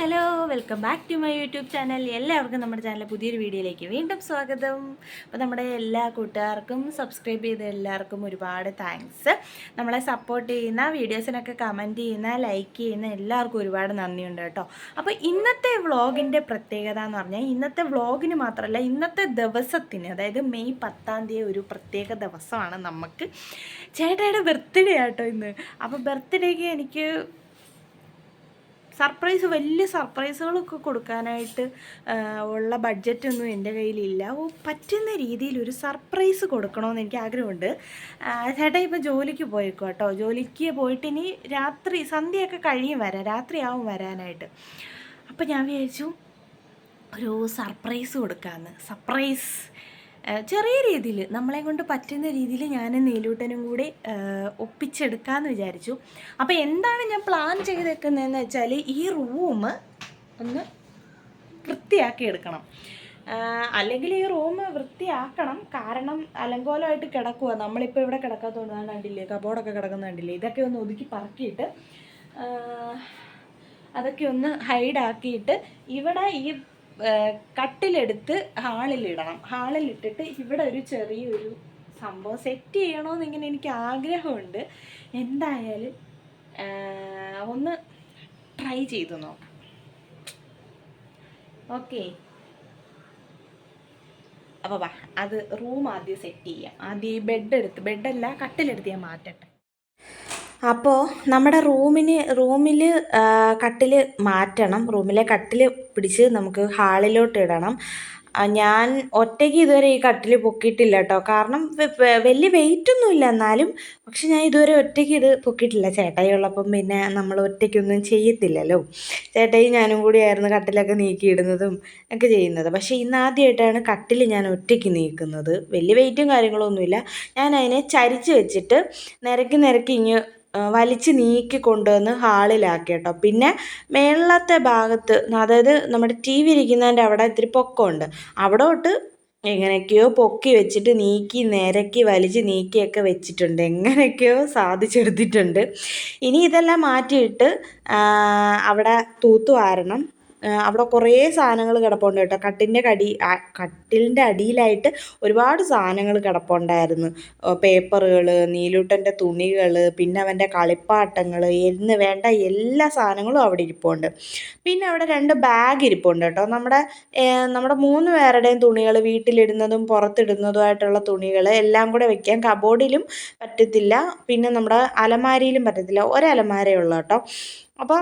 Hello welcome back to my YouTube channel എല്ലാവർക്കും നമ്മുടെ ചാനലിലെ പുതിയൊരു വീഡിയോയിലേക്ക് വീണ്ടും സ്വാഗതം. അപ്പോൾ നമ്മുടെ എല്ലാ കൂട്ടുകാർക്കും സബ്സ്ക്രൈബ് ചെയ്ത എല്ലാവർക്കും ഒരുപാട് താങ്ക്സ് നമ്മളെ സപ്പോർട്ട് ചെയ്യുന്ന വീഡിയോസിനൊക്കെ കമന്റ് ചെയ്യുന്ന ലൈക്ക് ചെയ്യുന്ന എല്ലാവർക്കും ഒരുപാട് നന്ദിയുണ്ട് കേട്ടോ. അപ്പോൾ ഇന്നത്തെ വ്ളോഗിന്റെ പ്രത്യേകത എന്ന് പറഞ്ഞാൽ ഇന്നത്തെ വ്ളോഗിന് മാത്രമല്ല ഇന്നത്തെ ദിവസത്തിന് അതായത് മെയ് പത്താം തീയതി ഒരു പ്രത്യേക ദിവസമാണ് നമുക്ക്. ചേട്ടായുടെ ബർത്ത്ഡേ ആട്ടോ ഇന്ന്. അപ്പോൾ ബർത്ത്ഡേക്ക് എനിക്ക് സർപ്രൈസ് വലിയ സർപ്രൈസുകളൊക്കെ കൊടുക്കാനായിട്ട് ഉള്ള ബഡ്ജറ്റൊന്നും എന്റെ കയ്യിലില്ല. പറ്റുന്ന രീതിയിൽ ഒരു സർപ്രൈസ് കൊടുക്കണമെന്ന് എനിക്ക് ആഗ്രഹമുണ്ട്. ചേട്ടാ ഇപ്പോൾ ജോലിക്ക് പോയേക്കും കേട്ടോ. ജോലിക്ക് പോയിട്ട് ഇനി രാത്രി സന്ധ്യയൊക്കെ കഴിയും വരാൻ രാത്രിയാവും വരാനായിട്ട്. അപ്പോൾ ഞാൻ വിചാരിച്ചു ഒരു സർപ്രൈസ് കൊടുക്കാമെന്ന് സർപ്രൈസ്. ചെറിയ രീതിയിൽ നമ്മളെ കൊണ്ട് പറ്റുന്ന രീതിയിൽ ഞാൻ നീലൂട്ടനും കൂടി ഒപ്പിച്ചെടുക്കാമെന്ന് വിചാരിച്ചു. അപ്പോൾ എന്താണ് ഞാൻ പ്ലാൻ ചെയ്തേക്കുന്നതെന്ന് വെച്ചാൽ ഈ റൂം ഒന്ന് വൃത്തിയാക്കി എടുക്കണം. അല്ലെങ്കിൽ ഈ റൂം വൃത്തിയാക്കണം. കാരണം അലങ്കോലമായിട്ട് കിടക്കുക നമ്മളിപ്പോൾ ഇവിടെ കിടക്കാത്തതുകൊണ്ട് കണ്ടില്ലേ കബോർഡൊക്കെ കിടക്കുന്ന കണ്ടില്ലേ ഇതൊക്കെ ഒന്ന് ഒതുക്കി പറക്കിയിട്ട് അതൊക്കെ ഒന്ന് ഹൈഡാക്കിയിട്ട് ഇവിടെ ഈ കട്ടിലെടുത്ത് ഹാളിലിടണം. ഹാളിലിട്ടിട്ട് ഇവിടെ ഒരു ചെറിയൊരു സംഭവം സെറ്റ് ചെയ്യണമെന്ന് ഇങ്ങനെ എനിക്ക് ആഗ്രഹമുണ്ട്. എന്തായാലും ഒന്ന് ട്രൈ ചെയ്തു നോക്കാം. ഓക്കെ അപ്പോൾ വാ അത് റൂം ആദ്യം സെറ്റ് ചെയ്യാം. ആദ്യം ഈ ബെഡ് എടുത്ത് ബെഡല്ല കട്ടിലെടുത്ത് ഞാൻ മാറ്റട്ടെ. അപ്പോൾ നമ്മുടെ റൂമിന് റൂമിൽ കട്ടിൽ മാറ്റണം. റൂമിലെ കട്ടിൽ പിടിച്ച് നമുക്ക് ഹാളിലോട്ട് ഇടണം. ഞാൻ ഒറ്റയ്ക്ക് ഇതുവരെ ഈ കട്ടിൽ പൊക്കിയിട്ടില്ല കേട്ടോ. കാരണം വലിയ വെയിറ്റ് ഒന്നുമില്ല എന്നാലും പക്ഷെ ഞാൻ ഇതുവരെ ഒറ്റയ്ക്ക് ഇത് പൊക്കിയിട്ടില്ല. ചേട്ടായി ഉള്ളപ്പം പിന്നെ നമ്മൾ ഒറ്റയ്ക്കൊന്നും ചെയ്യത്തില്ലല്ലോ. ചേട്ടായി ഞാനും കൂടിയായിരുന്നു കട്ടിലൊക്കെ നീക്കിയിടുന്നതും ഒക്കെ ചെയ്യുന്നത്. പക്ഷേ ഇന്ന് ആദ്യമായിട്ടാണ് കട്ടിൽ ഞാൻ ഒറ്റയ്ക്ക് നീക്കുന്നത്. വലിയ വെയിറ്റും കാര്യങ്ങളൊന്നുമില്ല. ഞാൻ അതിനെ ചരിച്ച് വെച്ചിട്ട് നിരക്കി നിരക്കി ഇങ്ങ് വലിച്ച് നീക്കി കൊണ്ടുവന്ന് ഹാളിലാക്കി കേട്ടോ. പിന്നെ മേളത്തെ ഭാഗത്ത് അതായത് നമ്മുടെ ടി വി ഇരിക്കുന്നതിന്റെ അവിടെ ഇത്തിരി പൊക്കമുണ്ട്. അവിടെ തൊട്ട് എങ്ങനെയൊക്കെയോ പൊക്കി വെച്ചിട്ട് നീക്കി നിരക്കി വലിച്ച് നീക്കിയൊക്കെ വെച്ചിട്ടുണ്ട്. എങ്ങനെയൊക്കെയോ സാധിച്ചെടുത്തിട്ടുണ്ട്. ഇനി ഇതെല്ലാം മാറ്റിയിട്ട് അവിടെ തൂത്തു വാരണം ആ, അവിടെ കുറേ സാധനങ്ങൾ കിടപ്പുണ്ട് കേട്ടോ. കട്ടിന്റെ കടി കട്ടിലിന്റെ അടിയിലായിട്ട് ഒരുപാട് സാധനങ്ങൾ കിടപ്പുണ്ടായിരുന്നു. പേപ്പറുകൾ നീലൂട്ടന്റെ തുണികൾ പിന്നെ അവന്റെ കളിപ്പാട്ടങ്ങൾ എന്ന് വേണ്ട എല്ലാ സാധനങ്ങളും അവിടെ ഇരിപ്പുണ്ട്. പിന്നെ അവിടെ രണ്ട് ബാഗ് ഇരിപ്പുണ്ട് കേട്ടോ. നമ്മുടെ നമ്മുടെ മൂന്ന് പേരുടെയും തുണികൾ വീട്ടിലിടുന്നതും പുറത്തിടുന്നതുമായിട്ടുള്ള തുണികൾ എല്ലാം കൂടെ വെക്കാൻ കബോർഡിലും പറ്റത്തില്ല. പിന്നെ നമ്മുടെ അലമാരിയിലും പറ്റത്തില്ല. ഒരലമാരയുള്ളൂ കേട്ടോ. അപ്പോൾ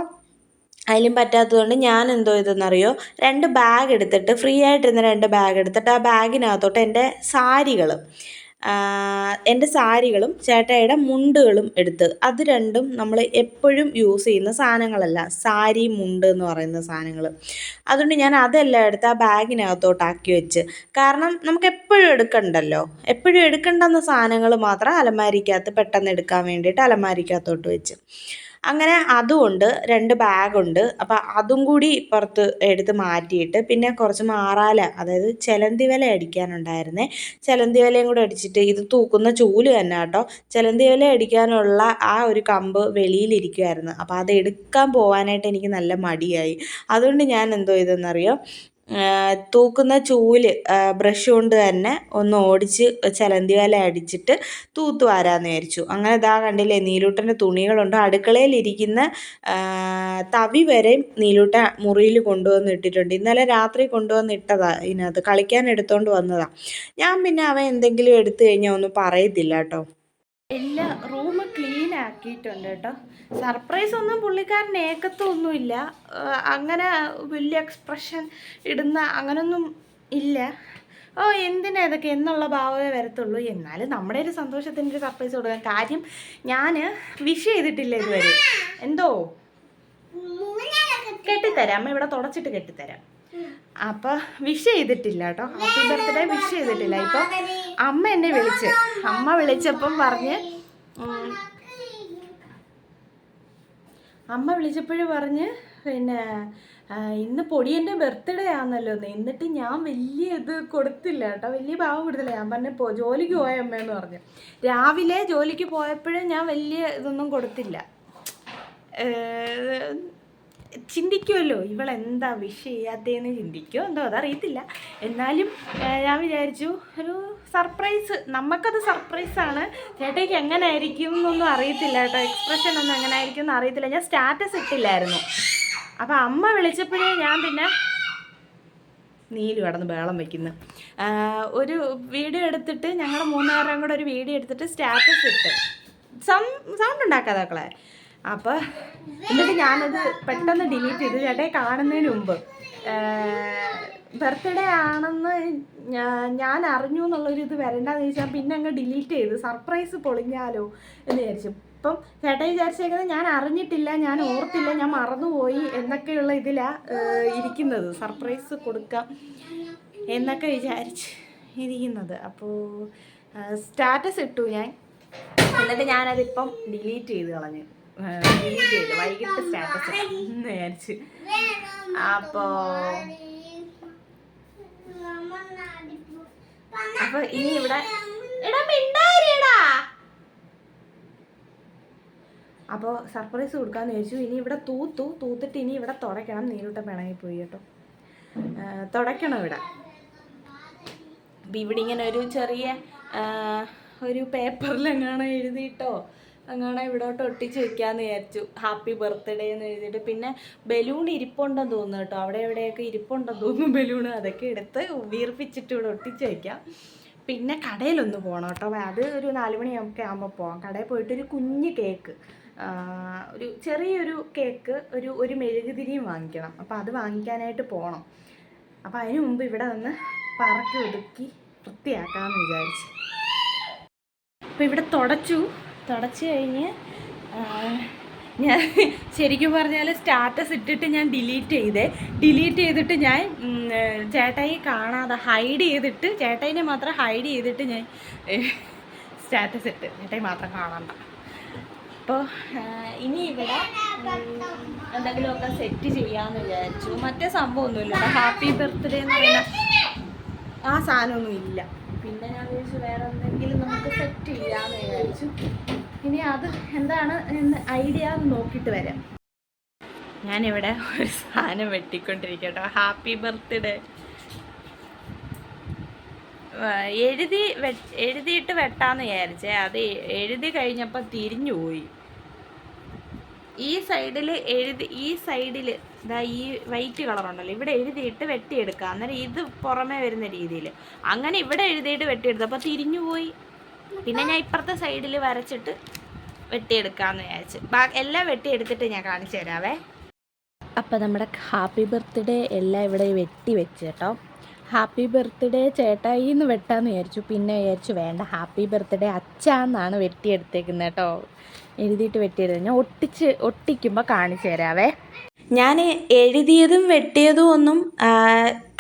അതിലും പറ്റാത്തതുകൊണ്ട് ഞാൻ എന്തോ ചെയ്തെന്നറിയോ രണ്ട് ബാഗ് എടുത്തിട്ട് ഫ്രീ ആയിട്ടിരുന്ന രണ്ട് ബാഗ് എടുത്തിട്ട് ആ ബാഗിനകത്തോട്ട് എന്റെ സാരികൾ എന്റെ സാരികളും ചേട്ടായിയുടെ മുണ്ടുകളും എടുത്ത് അത് രണ്ടും നമ്മൾ എപ്പോഴും യൂസ് ചെയ്യുന്ന സാധനങ്ങളല്ല സാരി മുണ്ട് എന്ന് പറയുന്ന സാധനങ്ങൾ. അതുകൊണ്ട് ഞാൻ അതെല്ലാം എടുത്ത് ആ ബാഗിനകത്തോട്ടാക്കി വെച്ച്. കാരണം നമുക്ക് എപ്പോഴും എടുക്കണ്ടല്ലോ? എപ്പോഴും എടുക്കണ്ടെന്ന സാധനങ്ങൾ മാത്രം അലമാരിക്കകത്ത് പെട്ടെന്ന് എടുക്കാൻ വേണ്ടിയിട്ട് അലമാരിക്കകത്തോട്ട് വെച്ച്. അങ്ങനെ അതുമുണ്ട് രണ്ട് ബാഗുണ്ട്. അപ്പോൾ അതും കൂടി പുറത്ത് എടുത്ത് മാറ്റിയിട്ട് പിന്നെ കുറച്ച് മാറാല അതായത് ചിലന്തി വല അടിക്കാനുണ്ടായിരുന്നേ. ചിലന്തി വലയും കൂടെ അടിച്ചിട്ട് ഇത് തൂക്കുന്ന ചൂൽ തന്നെ കേട്ടോ. ചിലന്തി വല അടിക്കാനുള്ള ആ ഒരു കമ്പ് വെളിയിലിരിക്കുമായിരുന്നു അപ്പോൾ അത് എടുക്കാൻ പോകാനായിട്ട് എനിക്ക് നല്ല മടിയായി. അതുകൊണ്ട് ഞാൻ എന്തോ ചെയ്തെന്നറിയോ തൂക്കുന്ന ചൂൽ ബ്രഷ് കൊണ്ട് തന്നെ ഒന്ന് ഓടിച്ച് ചലന്തി വല അടിച്ചിട്ട് തൂത്ത് വാരാന്ന് വിചാരിച്ചു. അങ്ങനെ ഇതാ കണ്ടില്ലേ നീലൂട്ടന്റെ തുണികളുണ്ട്. അടുക്കളയിലിരിക്കുന്ന തവി വരെ നീലൂട്ട മുറിയിൽ കൊണ്ടുവന്ന് ഇട്ടിട്ടുണ്ട്. ഇന്നലെ രാത്രി കൊണ്ടുവന്ന് ഇട്ടതാ ഇതിനകത്ത്. കളിക്കാൻ എടുത്തോണ്ട് വന്നതാ. ഞാൻ പിന്നെ അവൻ എന്തെങ്കിലും എടുത്തു കഴിഞ്ഞാൽ ഒന്നും പറയത്തില്ല കേട്ടോ. എല്ലാ റൂം ക്ലീൻ ആക്കിയിട്ടുണ്ട് കേട്ടോ. സർപ്രൈസ് ഒന്നും പുള്ളിക്കാരൻ ഏക്കത്തൊന്നുമില്ല. അങ്ങനെ വലിയ എക്സ്പ്രഷൻ ഇടുന്ന അങ്ങനൊന്നും ഇല്ല. ഓ എന്തിനാ ഇതൊക്കെ എന്നുള്ള ഭാവമേ വരത്തുള്ളൂ. എന്നാലും നമ്മുടെ ഒരു സന്തോഷത്തിന്റെ ഒരു സർപ്രൈസ് കൊടുക്കാം കാര്യം ഞാൻ വിഷ് ചെയ്തിട്ടില്ല ഇതുവരെ. എന്തോ? കെട്ടിത്തരാം. അമ്മ ഇവിടെ തുടച്ചിട്ട് കെട്ടിത്തരാം. അപ്പൊ വിഷ് ചെയ്തിട്ടില്ല കേട്ടോ. ഹാപ്പി ബർത്ത്ഡേ വിഷ് ചെയ്തിട്ടില്ല. ഇപ്പൊ അമ്മ എന്നെ വിളിച്ച്. അമ്മ വിളിച്ചപ്പം പറഞ്ഞ് അമ്മ വിളിച്ചപ്പോഴും പറഞ്ഞ് പിന്നെ ഇന്ന് പൊടിയന്റെ ബർത്ത്ഡേ ആണല്ലോ എന്ന് എന്നിട്ട് ഞാൻ വലിയ ഇത് കൊടുത്തില്ല കേട്ടോ. വലിയ ഭാവം കൊടുത്തില്ല. ഞാൻ പറഞ്ഞ പോ ജോലിക്ക് പോയ അമ്മയെന്ന് പറഞ്ഞു. രാവിലെ ജോലിക്ക് പോയപ്പോഴും ഞാൻ വലിയ ഇതൊന്നും കൊടുത്തില്ല. ചിന്തിക്കുമല്ലോ ഇവളെന്താ വിഷ് ചെയ്യാത്തതെന്ന് ചിന്തിക്കുമോ എന്തോ അതറിയത്തില്ല. എന്നാലും ഞാൻ വിചാരിച്ചു ഒരു സർപ്രൈസ് നമുക്കത് സർപ്രൈസാണ്. ചേട്ടയ്ക്ക് എങ്ങനെ ആയിരിക്കും എന്നൊന്നും അറിയത്തില്ല കേട്ടോ എക്സ്പ്രഷൻ ഒന്നും എങ്ങനെ ആയിരിക്കും എന്ന് അറിയത്തില്ല. ഞാൻ സ്റ്റാറ്റസ് ഇട്ടില്ലായിരുന്നു. അപ്പം അമ്മ വിളിച്ചപ്പോഴേ ഞാൻ പിന്നെ നീൽ കടന്ന് ബേളം വെക്കുന്നു. ഒരു വീഡിയോ എടുത്തിട്ട് ഞങ്ങൾ മൂന്നുപേരും കൂടെ ഒരു വീഡിയോ എടുത്തിട്ട് സ്റ്റാറ്റസ് ഇട്ട്. സം സൗണ്ട് ഉണ്ടാക്കാതാക്കളെ അപ്പോൾ എന്നിട്ട് ഞാനത് പെട്ടെന്ന് ഡിലീറ്റ് ചെയ്തു. ചേട്ടയെ കാണുന്നതിന് മുമ്പ്. ബർത്ത്ഡേ ആണെന്ന് ഞാൻ അറിഞ്ഞു എന്നുള്ളൊരു ഇത് വരണ്ടെന്ന് ചോദിച്ചാൽ പിന്നെ അങ്ങ് ഡിലീറ്റ് ചെയ്ത്. സർപ്രൈസ് പൊളിഞ്ഞാലോ എന്ന് വിചാരിച്ചു. ഇപ്പം ചേട്ടൻ വിചാരിച്ചേക്കുന്നത് ഞാൻ അറിഞ്ഞിട്ടില്ല ഞാൻ ഓർത്തില്ല ഞാൻ മറന്നുപോയി എന്നൊക്കെയുള്ള ഇതിലാണ് ഇരിക്കുന്നത്. സർപ്രൈസ് കൊടുക്കാം എന്നൊക്കെ വിചാരിച്ച് ഇരിക്കുന്നത്. അപ്പോൾ സ്റ്റാറ്റസ് ഇട്ടു ഞാൻ. എന്നിട്ട് ഞാനതിപ്പം ഡിലീറ്റ് ചെയ്ത് കളഞ്ഞു. വൈകിട്ട് സ്റ്റാറ്റസ് അപ്പോ അപ്പോൾ ഇനി ഇവിടെ എടാ സർപ്രൈസ് കൊടുക്കാമെന്ന് ചോദിച്ചു ഇനി ഇവിടെ തൂത്തു. തൂത്തിട്ട് ഇനി ഇവിടെ തുടയ്ക്കണം. നീരൂട്ട പിണങ്ങി പോയി കേട്ടോ. തുടയ്ക്കണം ഇവിടെ. അപ്പം ഇവിടെ ഇങ്ങനെ ഒരു ചെറിയ ഒരു ഒരു പേപ്പറിലെങ്ങാണോ എഴുതിയിട്ടോ? അങ്ങനെ ഇവിടോട്ട് ഒട്ടിച്ച് വെക്കാമെന്ന് വിചാരിച്ചു. ഹാപ്പി ബർത്ത്ഡേ എന്ന് എഴുതിയിട്ട്. പിന്നെ ബലൂൺ ഇരിപ്പുണ്ടെന്ന് തോന്നുന്നു കേട്ടോ. അവിടെ എവിടെയൊക്കെ ഇരിപ്പുണ്ടെന്ന് തോന്നുന്നു ബലൂൺ. അതൊക്കെ എടുത്ത് വീർപ്പിച്ചിട്ട് ഇവിടെ ഒട്ടിച്ച് വയ്ക്കാം പിന്നെ കടയിലൊന്ന് പോകണം കേട്ടോ. അത് ഒരു നാലുമണിയൊക്കെ ആകുമ്പോൾ പോകാം കടയിൽ പോയിട്ട് ഒരു കുഞ്ഞ് കേക്ക്. ഒരു ചെറിയൊരു കേക്ക് ഒരു ഒരു മെഴുകുതിരിയും വാങ്ങിക്കണം. അപ്പോൾ അത് വാങ്ങിക്കാനായിട്ട് പോകണം അപ്പോൾ അതിന് മുമ്പ് ഇവിടെ വന്ന് പറക്കി ഒതുക്കി വൃത്തിയാക്കാമെന്ന് വിചാരിച്ചു. അപ്പോൾ ഇവിടെ തുടച്ചു. തുടച്ച് കഴിഞ്ഞ് ഞാൻ ശരിക്കും പറഞ്ഞാൽ സ്റ്റാറ്റസ് ഇട്ടിട്ട് ഞാൻ ഡിലീറ്റ് ചെയ്തേ. ഡിലീറ്റ് ചെയ്തിട്ട് ഞാൻ ചേട്ടായി കാണാതെ ഹൈഡ് ചെയ്തിട്ട് ചേട്ടായിനെ മാത്രം ഹൈഡ് ചെയ്തിട്ട് ഞാൻ സ്റ്റാറ്റസ് ഇട്ട്. ചേട്ടായി മാത്രം കാണണ്ട അപ്പോൾ ഇനി ഇവിടെ എന്തെങ്കിലുമൊക്കെ സെറ്റ് ചെയ്യാമെന്ന് വിചാരിച്ചു. മറ്റേ സംഭവമൊന്നുമില്ല ഹാപ്പി ബർത്ത്ഡേ എന്ന് പറയുന്ന ആ സാധനമൊന്നും ഇല്ല. പിന്നെ ഞാൻ വിചാരിച്ചു വേറെ എന്തെങ്കിലും നമുക്ക് സെറ്റ് ചെയ്യാമെന്ന് വിചാരിച്ചു. ഇനി അത് എന്താണ് എന്ന് ഐഡിയ എന്ന് നോക്കിയിട്ട് വരാം. ഞാനിവിടെ ഒരു സാധനം വെട്ടിക്കൊണ്ടിരിക്കട്ടോ. ഹാപ്പി ബർത്ത്ഡേ എഴുതി എഴുതിയിട്ട് വെട്ടാന്ന് വിചാരിച്ചേ. അത് എഴുതി കഴിഞ്ഞപ്പോൾ തിരിഞ്ഞു പോയി ഈ സൈഡിൽ എഴുതി ഈ സൈഡിൽ ഇതാ ഈ വൈറ്റ് കളർ ഉണ്ടല്ലോ ഇവിടെ എഴുതിയിട്ട് വെട്ടിയെടുക്കുക. അന്നേരം ഇത് പുറമേ വരുന്ന രീതിയിൽ അങ്ങനെ ഇവിടെ എഴുതിയിട്ട് വെട്ടിയെടുത്തു. അപ്പോൾ തിരിഞ്ഞു പോയി. പിന്നെ ഞാൻ ഇപ്പുറത്തെ സൈഡിൽ വരച്ചിട്ട് വെട്ടിയെടുക്കാമെന്ന് വിചാരിച്ചു. എല്ലാം വെട്ടിയെടുത്തിട്ട് ഞാൻ കാണിച്ചു തരാവേ. അപ്പോൾ നമ്മുടെ ഹാപ്പി ബർത്ത്ഡേ എല്ലാം ഇവിടെ വെട്ടി വെച്ച് കേട്ടോ. ഹാപ്പി ബർത്ത്ഡേ ചേട്ടായി എന്ന് വെട്ടാന്ന് വിചാരിച്ചു. പിന്നെ വിചാരിച്ചു വേണ്ട ഹാപ്പി ബർത്ത്ഡേ അച്ഛാന്നാണ് വെട്ടിയെടുത്തേക്കുന്നത് കേട്ടോ. എഴുതിയിട്ട് വെട്ടിയത് ഞാൻ ഒട്ടിച്ച് ഒട്ടിക്കുമ്പോൾ കാണിച്ചു തരാവേ. ഞാൻ എഴുതിയതും വെട്ടിയതും ഒന്നും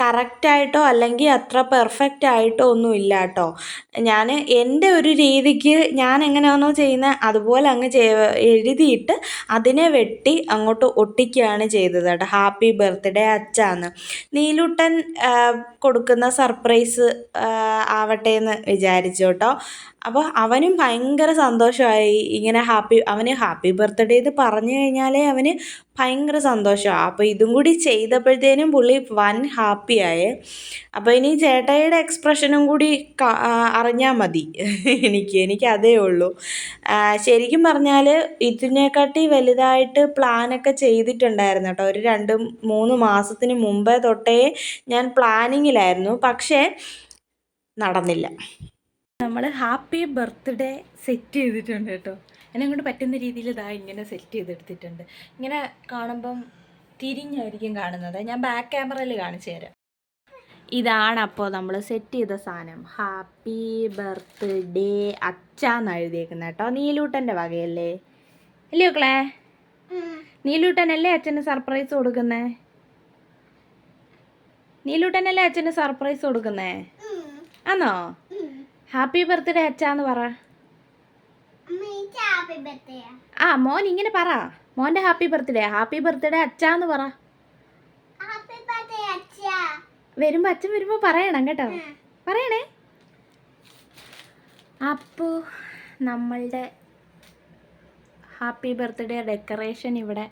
കറക്റ്റായിട്ടോ അല്ലെങ്കിൽ അത്ര പെർഫെക്റ്റ് ആയിട്ടോ ഒന്നും ഇല്ല കേട്ടോ. ഞാൻ എന്റെ ഒരു രീതിക്ക് ഞാൻ എങ്ങനെയാണോ ചെയ്യുന്നത് അതുപോലെ അങ്ങ് എഴുതിയിട്ട് അതിനെ വെട്ടി അങ്ങോട്ട് ഒട്ടിക്കുകയാണ് ചെയ്തത് കേട്ടോ. ഹാപ്പി ബർത്ത്ഡേ അച്ചാന്ന് നീലുട്ടൻ കൊടുക്കുന്ന സർപ്രൈസ് ആവട്ടെ എന്ന് വിചാരിച്ചു കേട്ടോ. അപ്പോൾ അവനും ഭയങ്കര സന്തോഷമായി. ഇങ്ങനെ ഹാപ്പി അവന് ഹാപ്പി ബർത്ത്ഡേ എന്ന് പറഞ്ഞു കഴിഞ്ഞാലേ അവന് ഭയങ്കര സന്തോഷമാണ് അപ്പോൾ ഇതും കൂടി ചെയ്തപ്പോഴത്തേനും പുള്ളി വൻ ഹാപ്പിയായേ അപ്പോൾ ഇനി ചേട്ടായിയുടെ എക്സ്പ്രഷനും കൂടി അറിഞ്ഞാൽ മതി. എനിക്ക് എനിക്ക് അതേ ഉള്ളൂ. ശരിക്കും പറഞ്ഞാൽ ഇതിനെക്കാട്ടി വലുതായിട്ട് പ്ലാനൊക്കെ ചെയ്തിട്ടുണ്ടായിരുന്നു കേട്ടോ. ഒരു രണ്ട് മൂന്ന് മാസത്തിന് മുമ്പേ തൊട്ടേ ഞാൻ പ്ലാനിങ്ങിലായിരുന്നു. പക്ഷേ നടന്നില്ല. നമ്മൾ ഹാപ്പി ബർത്ത്ഡേ സെറ്റ് ചെയ്തിട്ടുണ്ട് കേട്ടോ. എന്നെ കൊണ്ട് പറ്റുന്ന രീതിയിൽ ഇതാ ഇങ്ങനെ സെറ്റ് ചെയ്തെടുത്തിട്ടുണ്ട്. ഇങ്ങനെ കാണുമ്പം തിരിഞ്ഞായിരിക്കും കാണുന്നത്. ഞാൻ ബാക്ക് ക്യാമറയിൽ കാണിച്ചു തരാം. ഇതാണ് അപ്പോൾ നമ്മൾ സെറ്റ് ചെയ്ത സാധനം. ഹാപ്പി ബർത്ത്ഡേ അച്ചാന്ന് എഴുതിയേക്കുന്നത് കേട്ടോ. നീലൂട്ടന്റെ വകയല്ലേ? അല്ലയോ ക്ലേ നീലൂട്ടനല്ലേ അച്ഛന് സർപ്രൈസ് കൊടുക്കുന്നേ? നീലൂട്ടനല്ലേ അച്ഛന് സർപ്രൈസ് കൊടുക്കുന്നേ? ആണോ ഹാപ്പി ബർത്ത്ഡേ അച്ഛാന്ന് പറ. ആ. മോൻ ഇങ്ങനെ പറ. മോന്റെ ഹാപ്പി ബർത്ത്ഡേ ഹാപ്പി ബർത്ത്ഡേ അച്ഛാന്ന് പറ. വരുമ്പോ അച്ഛൻ വരുമ്പോ പറയണം കേട്ടോ. പറയണേ. അപ്പോൾ നമ്മളുടെ ഹാപ്പി ബർത്ത്ഡേ ഡെക്കറേഷൻ ഇവിടെ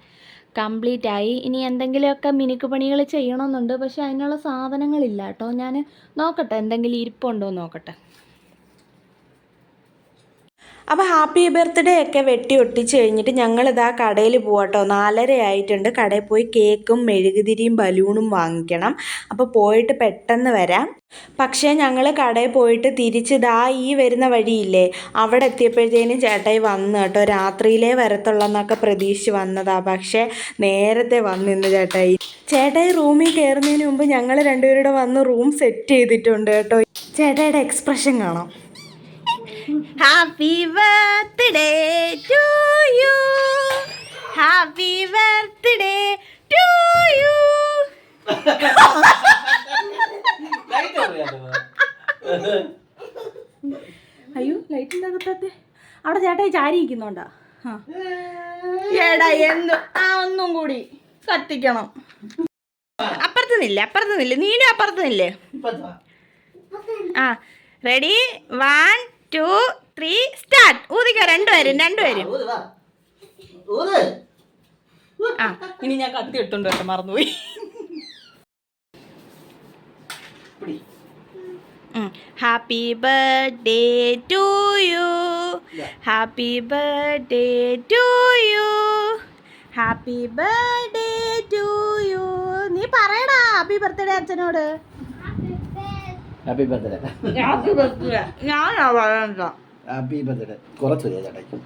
കംപ്ലീറ്റ് ആയി. ഇനി എന്തെങ്കിലുമൊക്കെ മിനുക്ക് പണികൾ ചെയ്യണമെന്നുണ്ട്. പക്ഷെ അതിനുള്ള സാധനങ്ങളില്ല കേട്ടോ. ഞാൻ നോക്കട്ടെ എന്തെങ്കിലും ഇരിപ്പുണ്ടോ നോക്കട്ടെ. അപ്പോൾ ഹാപ്പി ബർത്ത്ഡേ ഒക്കെ വെട്ടി ഒട്ടിച്ച് കഴിഞ്ഞിട്ട് ഞങ്ങളിത് ആ കടയിൽ പോകട്ടോ നാലര ആയിട്ടുണ്ട്. കടയിൽ പോയി കേക്കും മെഴുകുതിരിയും ബലൂണും വാങ്ങിക്കണം. അപ്പോൾ പോയിട്ട് പെട്ടെന്ന് വരാം. പക്ഷേ ഞങ്ങൾ കടയിൽ പോയിട്ട് തിരിച്ചിതാ ഈ വരുന്ന വഴിയില്ലേ? അവിടെ എത്തിയപ്പോഴത്തേനും ചേട്ടായി വന്നു കേട്ടോ. രാത്രിയിലേ വരത്തുള്ളെന്നൊക്കെ പ്രതീക്ഷിച്ച് വന്നതാ. പക്ഷേ നേരത്തെ വന്നിന്ന് ചേട്ടായി. ചേട്ടായി റൂമിൽ കയറുന്നതിന് മുമ്പ് ഞങ്ങൾ രണ്ടുപേരുടെ വന്ന് റൂം സെറ്റ് ചെയ്തിട്ടുണ്ട് കേട്ടോ. ചേട്ടായിയുടെ എക്സ്പ്രഷൻ കാണാം. Happy birthday to you happy birthday to you അയ്യോ ലൈറ്റിന്റെ അകത്തത്തെ അവിടെ ചേട്ടായി ചാരി ചേടാ ഏടാ എന്ത് ആ ഒന്നും കൂടി കത്തിക്കണം. അപ്പുറത്ത് നിന്നില്ലേ അപ്പുറത്ത് നിന്നില്ലേ നീനും അപ്പുറത്ത് നില്ലേ. ആ ready one two three start ഊതിക്കോ രണ്ടുപേരും രണ്ടുപേരും ആ ഇനി ഞാൻ കത്തി ഇട്ടുണ്ട് കേട്ടോ മറന്നുപോയി. Happy birthday to you happy birthday to you happy birthday to you നീ പറയടാ ഹാപ്പി ബർത്ത്ഡേ അച്ഛനോട്. ഹാപ്പി ബർത്ത്ഡേ ഹാപ്പി ബർത്ത്ഡേ ഞാനാ പറയണ്ട ഹാപ്പി ബർത്ത്ഡേ കുറച്ച് വരിക ചേട്ടാ.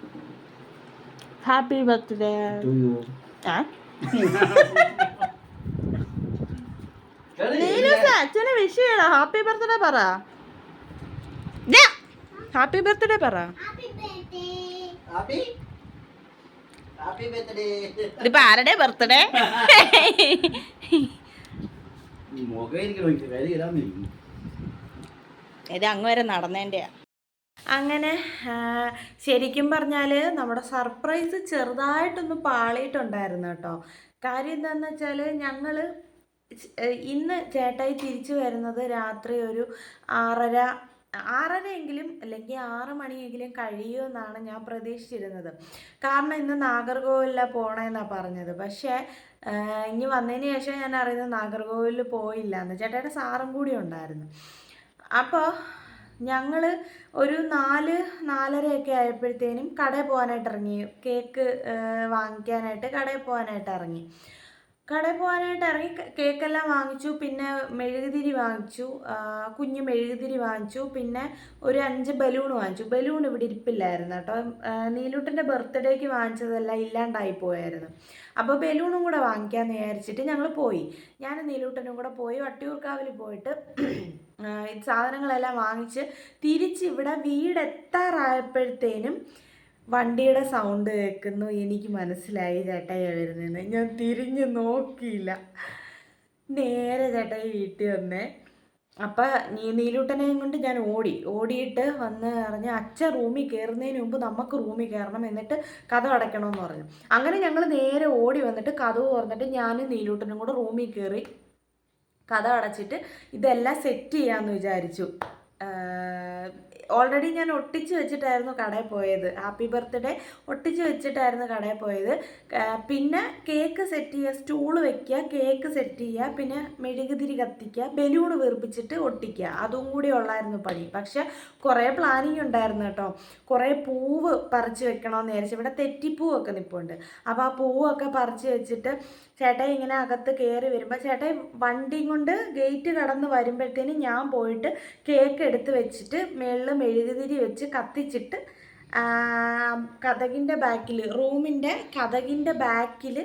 ഹാപ്പി ബർത്ത്ഡേ ടു യു അച്ഛനെ വിഷ് ചെയ്യടാ. ഹാപ്പി ബർത്ത്ഡേ പറ. ഹാപ്പി ബർത്ത്ഡേ പറ. ഹാപ്പി ഹാപ്പി ബർത്ത്ഡേ ഇതിപ്പോ ആരുടെ ബർത്ത്ഡേ മുഖം എനിക്ക് ഇത് അങ്ങ് വരെ നടന്നതിന്റെയാണ് അങ്ങനെ ശരിക്കും പറഞ്ഞാൽ നമ്മുടെ സർപ്രൈസ് ചെറുതായിട്ടൊന്ന് പാളിയിട്ടുണ്ടായിരുന്നു കേട്ടോ. കാര്യം എന്താണെന്ന് വെച്ചാൽ ഞങ്ങൾ ഇന്ന് ചേട്ടായി തിരിച്ചു വരുന്നത് രാത്രി ഒരു ആറര ആറരയെങ്കിലും അല്ലെങ്കിൽ ആറ് മണിയെങ്കിലും കഴിയുമെന്നാണ് ഞാൻ പ്രതീക്ഷിച്ചിരുന്നത്. കാരണം ഇന്ന് നാഗർകോവിലാണ് പോകണമെന്നാണ് പറഞ്ഞത്. പക്ഷേ ഇനി വന്നതിന് ശേഷം ഞാൻ അറിയുന്നത് നാഗർകോവിലിൽ പോയില്ല എന്ന് ചേട്ടായുടെ സാറും കൂടി ഉണ്ടായിരുന്നു. അപ്പോൾ ഞങ്ങൾ ഒരു നാല് നാലരയൊക്കെ ആയപ്പോഴത്തേനും കടയിൽ പോകാനായിട്ട് ഇറങ്ങി. കേക്ക് വാങ്ങിക്കാനായിട്ട് കടയിൽ പോകാനായിട്ട് ഇറങ്ങി. കടയിൽ പോകാനായിട്ട് ഇറങ്ങി കേക്കെല്ലാം വാങ്ങിച്ചു. പിന്നെ മെഴുകുതിരി വാങ്ങിച്ചു. കുഞ്ഞ് മെഴുകുതിരി വാങ്ങിച്ചു. പിന്നെ ഒരു അഞ്ച് ബലൂൺ വാങ്ങിച്ചു. ബലൂൺ ഇവിടെ ഇരിപ്പില്ലായിരുന്നു കേട്ടോ. നീലൂട്ടന്റെ ബർത്ത്ഡേക്ക് വാങ്ങിച്ചതെല്ലാം ഇല്ലാണ്ടായി പോയായിരുന്നു. അപ്പോൾ ബലൂണും കൂടെ വാങ്ങിക്കാമെന്ന് വിചാരിച്ചിട്ട് ഞങ്ങൾ പോയി. ഞാൻ നീലൂട്ടനും കൂടെ പോയി വട്ടിയൂർക്കാവിൽ പോയിട്ട് സാധനങ്ങളെല്ലാം വാങ്ങിച്ച് തിരിച്ച് ഇവിടെ വീടെത്താറായപ്പോഴത്തേനും വണ്ടിയുടെ സൗണ്ട് കേൾക്കുന്നു എനിക്ക് മനസ്സിലായി ചേട്ടായി വരുന്നതെന്ന് ഞാൻ തിരിഞ്ഞ് നോക്കിയില്ല. നേരെ ചേട്ടായി വീട്ടിൽ വന്നേ. അപ്പം നീ നീലൂട്ടനെയും കൊണ്ട് ഞാൻ ഓടി. ഓടിയിട്ട് വന്ന് പറഞ്ഞ് അച്ഛൻ റൂമിൽ കയറുന്നതിന് മുമ്പ് നമുക്ക് റൂമിൽ കയറണം എന്നിട്ട് കഥ അടയ്ക്കണമെന്ന് പറഞ്ഞു. അങ്ങനെ ഞങ്ങൾ നേരെ ഓടി വന്നിട്ട് കഥ തുറന്നിട്ട് ഞാൻ നീലൂട്ടനും കൂടെ റൂമിൽ കയറി കഥ അടച്ചിട്ട് ഇതെല്ലാം സെറ്റ് ചെയ്യാമെന്ന് വിചാരിച്ചു. ഓൾറെഡി ഞാൻ ഒട്ടിച്ച് വെച്ചിട്ടായിരുന്നു കടയിൽ പോയത്. ഹാപ്പി ബർത്ത്ഡേ ഒട്ടിച്ച് വെച്ചിട്ടായിരുന്നു കടയിൽ പോയത്. പിന്നെ കേക്ക് സെറ്റ് ചെയ്യുക സ്റ്റൂൾ വെക്കുക കേക്ക് സെറ്റ് ചെയ്യുക പിന്നെ മെഴുകുതിരി കത്തിക്കുക ബലൂൺ വീർപ്പിച്ചിട്ട് ഒട്ടിക്കുക അതും കൂടി ഉള്ളായിരുന്നു പണി. പക്ഷേ കുറേ പ്ലാനിങ് ഉണ്ടായിരുന്നു കേട്ടോ. കുറേ പൂവ് പറിച്ച് വെക്കണമെന്ന് വിചാരിച്ചു ഇവിടെ തെറ്റിപ്പൂവൊക്കെ നിൽപ്പുണ്ട് അപ്പോൾ ആ പൂവൊക്കെ പറിച്ച് വെച്ചിട്ട് ചേട്ടൻ ഇങ്ങനെ അകത്ത് കയറി വരുമ്പോൾ ചേട്ടൻ വണ്ടിയും കൊണ്ട് ഗേറ്റ് കടന്ന് വരുമ്പോഴത്തേനും ഞാൻ പോയിട്ട് കേക്ക് എടുത്ത് വെച്ചിട്ട് മേളിൽ മെഴുകുതിരി വെച്ച് കത്തിച്ചിട്ട് കഥകിന്റെ ബാക്കിൽ റൂമിന്റെ കഥകിന്റെ ബാക്കിൽ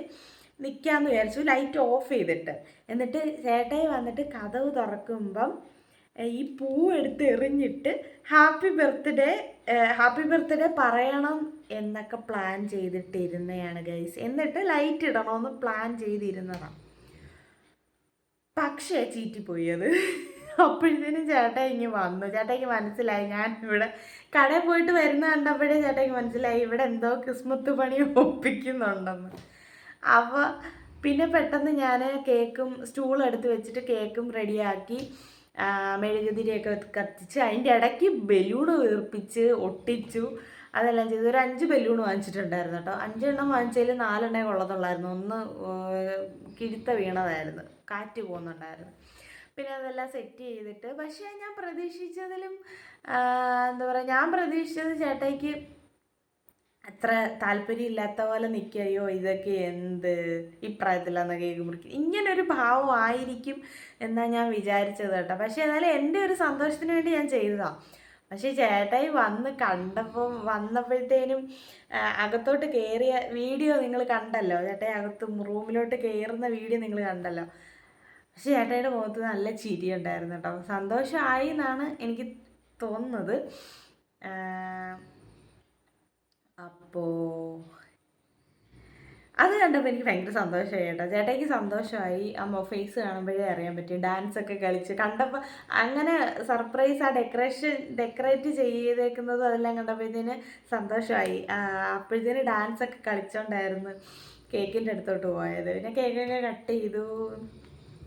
നിൽക്കാമെന്ന് വിചാരിച്ചു. ലൈറ്റ് ഓഫ് ചെയ്തിട്ട്. എന്നിട്ട് ചേട്ടായി വന്നിട്ട് കഥവ് തുറക്കുമ്പം ഈ പൂ എടുത്ത് എറിഞ്ഞിട്ട് ഹാപ്പി ബർത്ത്ഡേ ഹാപ്പി ബർത്ത്ഡേ പറയണം എന്നൊക്കെ പ്ലാൻ ചെയ്തിട്ടിരുന്നതാണ് ഗൈസ്. എന്നിട്ട് ലൈറ്റ് ഇടണമെന്ന് പ്ലാൻ ചെയ്തിരുന്നതാണ് പക്ഷേ ചീറ്റിപ്പോയി അത്. അപ്പോഴത്തേനും ചേട്ടൻ ഇങ്ങ് വന്നു. ചേട്ടയ്ക്ക് മനസ്സിലായി. ഞാൻ ഇവിടെ കടയിൽ പോയിട്ട് വരുന്ന കണ്ടപ്പോഴേ ചേട്ടയ്ക്ക് മനസ്സിലായി. ഇവിടെ എന്തോ ക്രിസ്മത്ത് പണി ഒപ്പിക്കുന്നുണ്ടെന്ന്. അപ്പോൾ പിന്നെ പെട്ടെന്ന് ഞാൻ കേക്കും സ്റ്റൂൾ എടുത്ത് വെച്ചിട്ട് കേക്കും റെഡിയാക്കി മെഴുകുതിരിയൊക്കെ കത്തിച്ച് അതിന്റെ ഇടയ്ക്ക് ബലൂൺ വീർപ്പിച്ച് ഒട്ടിച്ചു. അതെല്ലാം ചെയ്തു. ഒരു അഞ്ച് ബലൂൺ വാങ്ങിച്ചിട്ടുണ്ടായിരുന്നു കേട്ടോ. അഞ്ചെണ്ണം വാങ്ങിച്ചതിൽ നാലെണ്ണേ കൊള്ളത്തുള്ളായിരുന്നു. ഒന്ന് കിഴുത്ത വീണതായിരുന്നു. കാറ്റ് പോകുന്നുണ്ടായിരുന്നു. പിന്നെ അതെല്ലാം സെറ്റ് ചെയ്തിട്ട്. പക്ഷേ ഞാൻ പ്രതീക്ഷിച്ചതിലും എന്താ പറയുക ഞാൻ പ്രതീക്ഷിച്ചത് ചേട്ടായിക്ക് അത്ര താല്പര്യമില്ലാത്ത പോലെ നിൽക്കുകയോ ഇതൊക്കെ എന്ത്? ഇപ്രായത്തിലാന്ന് കേക്ക് മുറിക്കും ഇങ്ങനൊരു ഭാവം ആയിരിക്കും എന്നാണ് ഞാൻ വിചാരിച്ചത് കേട്ടോ. പക്ഷേ എന്നാലും എന്റെ ഒരു സന്തോഷത്തിന് വേണ്ടി ഞാൻ ചെയ്തതാണ് പക്ഷേ ചേട്ടായി വന്ന് കണ്ടപ്പം വന്നപ്പോഴത്തേനും അകത്തോട്ട് കയറിയ വീഡിയോ നിങ്ങൾ കണ്ടല്ലോ? ചേട്ടായി അകത്ത് റൂമിലോട്ട് കയറുന്ന വീഡിയോ നിങ്ങൾ കണ്ടല്ലോ? പക്ഷേ ചേട്ടായിയുടെ മുഖത്ത് നല്ല ചിരി ഉണ്ടായിരുന്നു കേട്ടോ. സന്തോഷമായി എന്നാണ് എനിക്ക് തോന്നുന്നത്. അപ്പോൾ അത് കണ്ടപ്പോൾ എനിക്ക് ഭയങ്കര സന്തോഷമായി കേട്ടോ. ചേട്ടായിക്ക് സന്തോഷമായി. ആ ഫേസ് കാണുമ്പോഴേ അറിയാൻ പറ്റും. ഡാൻസ് ഒക്കെ കളിച്ച് കണ്ടപ്പോൾ അങ്ങനെ സർപ്രൈസ് ആ ഡെക്കറേഷൻ ഡെക്കറേറ്റ് ചെയ്തേക്കുന്നതും അതെല്ലാം കണ്ടപ്പോഴത്തേന് സന്തോഷമായി. അപ്പോഴത്തേന് ഡാൻസ് ഒക്കെ കളിച്ചോണ്ടായിരുന്നു കേക്കിന്റെ അടുത്തോട്ട് പോയത്. പിന്നെ കേക്കൊക്കെ കട്ട് ചെയ്തു.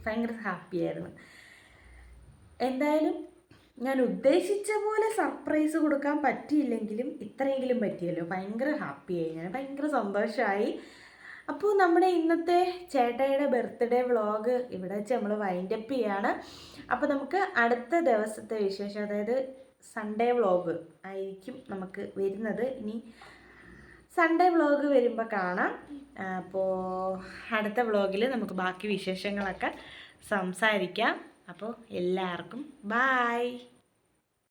ഭയങ്കര ഹാപ്പിയായിരുന്നു എന്തായാലും ഞാൻ ഉദ്ദേശിച്ച പോലെ സർപ്രൈസ് കൊടുക്കാൻ പറ്റിയില്ലെങ്കിലും ഇത്രയെങ്കിലും പറ്റിയല്ലോ. ഭയങ്കര ഹാപ്പിയായി ഞാൻ ഭയങ്കര സന്തോഷമായി അപ്പോൾ നമ്മുടെ ഇന്നത്തെ ചേട്ടായിയുടെ ബർത്ത്ഡേ വ്ളോഗ് ഇവിടെ വെച്ച് നമ്മൾ വൈൻഡപ്പ് ചെയ്യാണ്. അപ്പോൾ നമുക്ക് അടുത്ത ദിവസത്തെ വിശേഷം അതായത് സൺഡേ വ്ളോഗ് ആയിരിക്കും നമുക്ക് വരുന്നത്. ഇനി സൺഡേ വ്ളോഗ് വരുമ്പോൾ കാണാം. അപ്പോൾ അടുത്ത വ്ളോഗിൽ നമുക്ക് ബാക്കി വിശേഷങ്ങളൊക്കെ സംസാരിക്കാം. അപ്പോൾ എല്ലാവർക്കും ബായ്